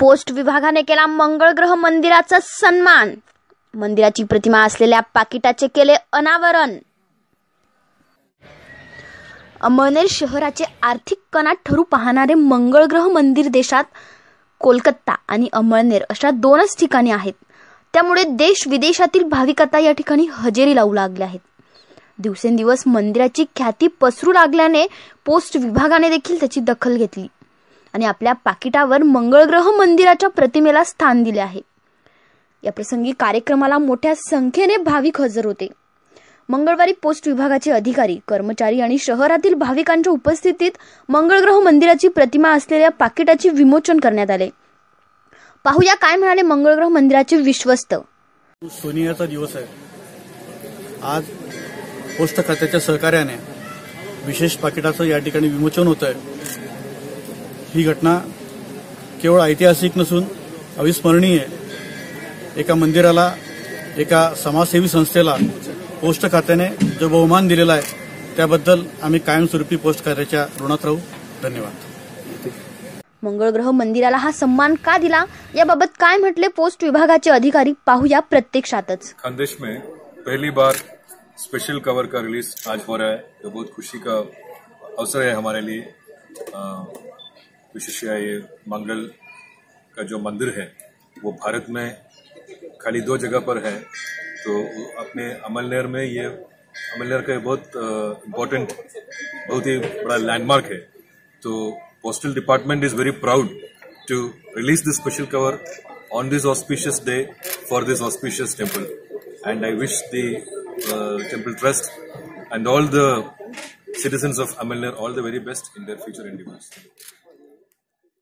Post विभागाने केला मंगळ ग्रह मंदिराचा सन्मान. मंदिराची प्रतिमा असलेल्या पाकिटाचे केले अनावरण. अमळनेर शहराचे आर्थिक कणा ठरू पाहणारे मंगळ ग्रह मंदिर देशात कोलकाता आणि अमळनेर अशा दोनच ठिकाणी आहेत. त्यामुळे देश विदेशातील भाविक आता या ठिकाणी हजेरी लावू लागले आहेत. दिवसेंदिवस मंदिराची ख्याती पसरू लागल्याने पोस्ट विभागाने देखील त्याची दखल घेतली. आणि आपल्या पाकिटावर मंगळग्रह मंदिराच्या प्रतिमेला स्थान दिले आहे. या प्रसंगी कार्यक्रमाला मोठ्या संख्येने भाविक हजर होते. मंगळवारी पोस्ट विभागाचे अधिकारी कर्मचारी आणि शहरातील भाविकांच्या उपस्थितीत मंगळग्रह मंदिराची प्रतिमा असलेल्या पाकिटाचे विमोचन करण्यात आले. पाहूया काय म्हणाले मंगळग्रह मंदिराचे विश्वस्त. सोनियाचा दिवस आहे. आज पोस्ट खात्याच्या सहकार्याने विशेष पाकिटाचं या ठिकाणी विमोचन होत आहे ही घटना केवळ ऐतिहासिक नसून अविस्मरणीय एका मंदिराला एका समाजसेवी संस्थेला पोस्ट खात्याने जो बहुमान दिलेला आहे त्याबद्दल आम्ही कायमस्वरूपी पोस्ट खात्याच्या ऋणात राहू. धन्यवाद. मंगळग्रह मंदिराला हा सन्मान का दिला? याबाबत काय म्हटले पोस्ट विभागाचे अधिकारी? पाहूया प्रत्यक्षातच. खानदेश में पहली बार स्पेशल कवर का रिलीज आज हो रहा है जो बहुत खुशी का अवसर है हमारे लिए। विशेषया ये मंगल का जो मंदिर है, वो भारत में खाली दो जगह पर है। तो अपने अमलनेर में ये, अमलनेर का बहुत इम्पोर्टेंट बहुत ही बड़ा लैंडमार्क है। तो postal department is very proud to release this special cover on this auspicious day for this auspicious temple and I wish the temple trust and all the citizens of Amalner all the very best in their future endeavors.